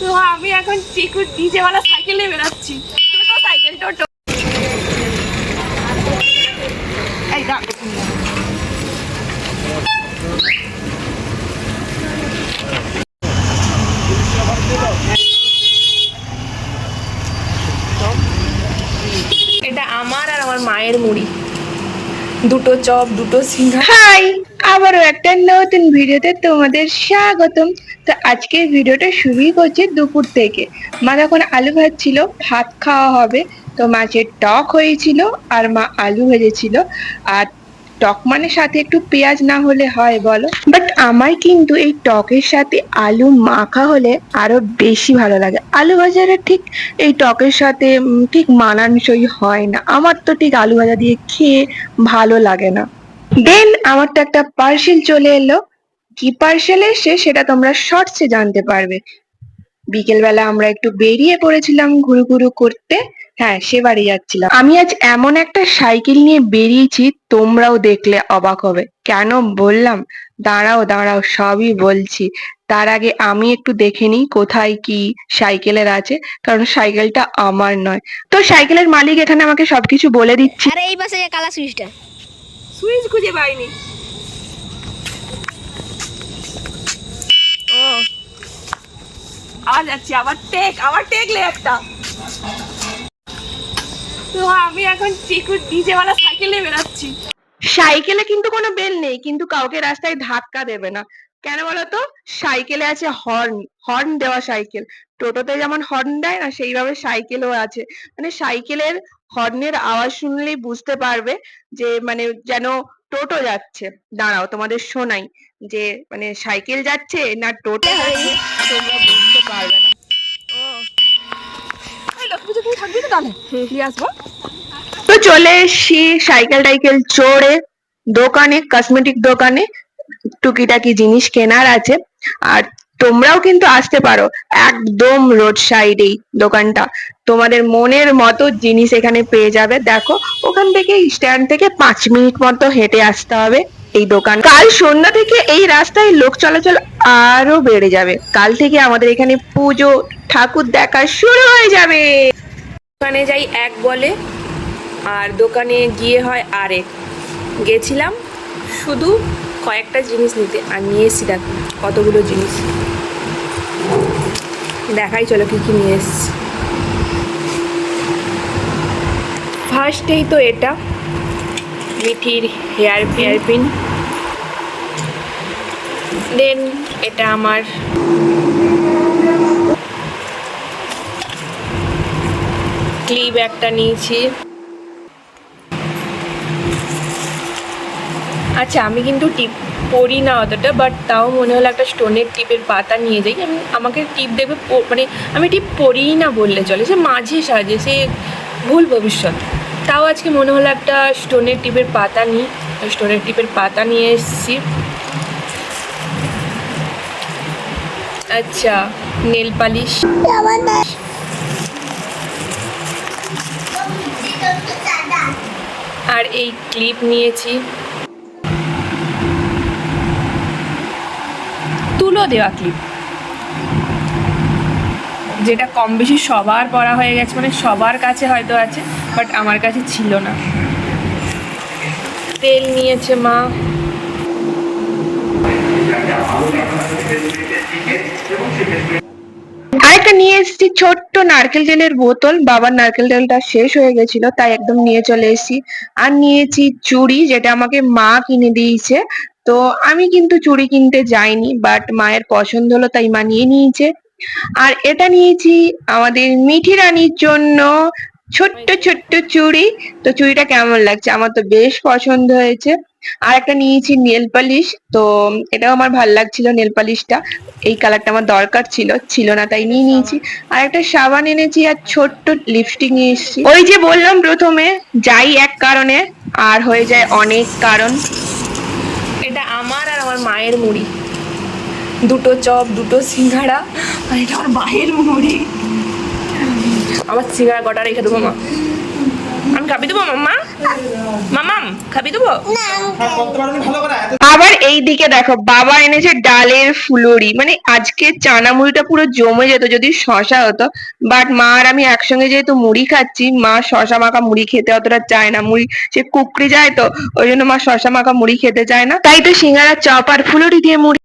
তো আমি এখন চিকু ডিজেওয়ালা সাইকেলে বেরোচ্ছি টোটো সাইকেল টোটো এই এটা আমার আর আমার মায়ের মুড়ি। দুটো চপ, দুটো সিঙ্গারা। হাই, আবারও একটা নতুন ভিডিওতে তোমাদের স্বাগতম। তো আজকের ভিডিওটা শুরুই করছে দুপুর থেকে। মা যখন আলু ভাজছিল, ভাত খাওয়া হবে। তো মাছের টক হয়েছিল আর মা আলু ভেজেছিল। আর টক মানে সাথে একটু পেঁয়াজ না হলে হয় বলো? বাট আমার কিন্তু এই টকের সাথে আলু মাখা হলে আরও বেশি ভালো লাগে। আলু ভাজাটা ঠিক এই টকের সাথে ঠিক মানানসই হয় না। আমার তো ঠিক আলু ভাজা দিয়ে খেয়ে ভালো লাগে না। দেন আমার তো একটা পার্সেল চলে এলো। কি পার্সেল এসে সেটা তোমরা শর্টসে জানতে পারবে। বিকেলবেলা আমরা একটু বেরিয়ে পড়েছিলাম ঘুরু ঘুরু করতে। হ্যাঁ সে বাড়ি যাচ্ছিলাম। আমি আজ এমন একটা সাইকেল নিয়ে বেরিয়েছি তোমরাও দেখলে অবাক হবে। কেন বললাম? দাঁড়াও দাঁড়াও সবই বলছি। তার আগে আমি একটু দেখে নিই কোথায় কি সাইকেলের আছে কারণ সাইকেলটা আমার নয়। তো সাইকেলের মালিক এখানে আমাকে সবকিছু বলে দিচ্ছে। আরে এই পাশে কালা সুইচটা সুইচ খুঁজে পাইনি। আবার যাচ্ছি আবার টেক আবার টেকলে একটা। তো আমি এখন চিকু ডিজেওয়ালা সাইকেলে বেরোচ্ছি সাইকেলে কিন্তু কোনো বেল নেই, কিন্তু কাউকে রাস্তায় ধাক্কা দেবে না। কেন বলতো? সাইকেলে আছে হর্ন হর্ন দেওয়া সাইকেল টোটোতে যেমন হর্ন দেয় না, সেইভাবে সাইকেলও আছে। মানে সাইকেলের হর্নের আওয়াজ শুনলেই বুঝতে পারবে যে মানে যেন টোটো যাচ্ছে। দাঁড়াও তোমাদের শোনাই যে মানে সাইকেল যাচ্ছে না টোটো যাচ্ছে তোমরা বুঝতে পারবে না। তো চলে এসছি সাইকেল টাইকেল চড়ে দোকানে কসমেটিক দোকানে টুকিটাকি জিনিস কেনার আছে। আর তোমরাও কিন্তু আসতে পারো একদম রোড সাইডেই দোকানটা। তোমাদের মনের মতো জিনিস এখানে পেয়ে যাবে। দেখো, ওখান থেকে স্ট্যান্ড থেকে পাঁচ মিনিট মতো হেঁটে আসতে হবে এই দোকান। কাল সন্ধ্যা থেকে এই রাস্তায় লোক চলাচল আরও বেড়ে যাবে। কাল থেকে আমাদের এখানে পুজো, ঠাকুর দেখা শুরু হয়ে যাবে। দোকানে যাই এক বলে, আর দোকানে গিয়ে হয় আরেক। গেছিলাম শুধু কয়েকটা জিনিস নিতে, আর নিয়ে এসেছি দেখো, কতগুলো জিনিস। দেখাই চলো কি কি নিয়ে এসেছি। ফার্স্টেই তো এটা মিঠির হেয়ার হেয়ার পিন দেন এটা আমার ক্লিপ একটা নিয়েছি। আচ্ছা আমি কিন্তু টিপ পরি না অতটা বাট তাও মনে হলো একটা স্টোনের টিপের পাতা নিয়ে যাই। আমি, আমাকে টিপ দেবে মানে আমি টিপ পরিই না বললে চলে, সে মাঝে সাজে সে ভুল ভবিষ্যৎ। তাও আজকে মনে হলো একটা স্টোনের টিপের পাতা নিই স্টোনের টিপের পাতা নিয়ে এসেছি। আচ্ছা নেল পালিশ আর এই ক্লিপ নিয়েছি। তুলো দেওয়া ক্লিপ যেটা কম বেশি সবার পড়া হয়ে গেছে মানে সবার কাছে হয়তো আছে বাট আমার কাছে ছিল না। তেল নিয়েছে মা। আরেকটা নিয়ে এসেছি, ছোট্ট নারকেল তেলের বোতল। বাবার নারকেল তেলটা শেষ হয়ে গেছিল, তাই একদম নিয়ে চলে এসেছি। আর নিয়েছি চুড়ি, যেটা আমাকে মা কিনে দিয়েছে। তো আমি কিন্তু চুড়ি কিনতে যাইনি বাট মায়ের পছন্দ হলো তাই মা নিয়ে নিয়েছে। আর এটা নিয়েছি আমাদের মিঠি রানীর জন্য ছোট্ট ছোট্ট চুড়ি। তো চুড়িটা কেমন লাগছে? আমার তো বেশ পছন্দ হয়েছে। আর একটা নিয়েছি নেল পালিশ। তো এটাও আমার ভালো লাগছিল নেল পালিশটা। এই কালারটা আমার দরকার ছিল ছিল না তাই নিয়ে নিয়েছি। আর একটা সাবান এনেছি আর ছোট্ট লিপস্টিক নিয়ে এসেছি। ওই যে বললাম প্রথমে, যাই এক কারণে, আর হয়ে যায় অনেক কারণ এটা আমার আর আমার মায়ের মুড়ি। দুটো চপ, দুটো সিঙ্গাড়া। আর এটা আমার মায়ের মুড়ি। আমার সিঙ্গাড়া কটা রেখে দেবো মা? আমি খাবি দেবো, মাম্মা? মামাম খাবি দেবো? আবার এই দিকে দেখো, বাবা এনেছে ডালের ফুলুরি। মানে আজকে চানা মুড়িটা পুরো জমে যেত, যদি শশা হতো। বাট মা আর আমি একসঙ্গে যেহেতু মুড়ি খাচ্ছি, মা শশা মাখা মুড়ি খেতে অতটা চায় না। মুড়ি, সে কুকরি যায় তো, ওই জন্য মা শশা মাখা মুড়ি খেতে চায় না। তাই তো সিঙ্গারা চপ আর ফুলুরি দিয়ে মুড়ি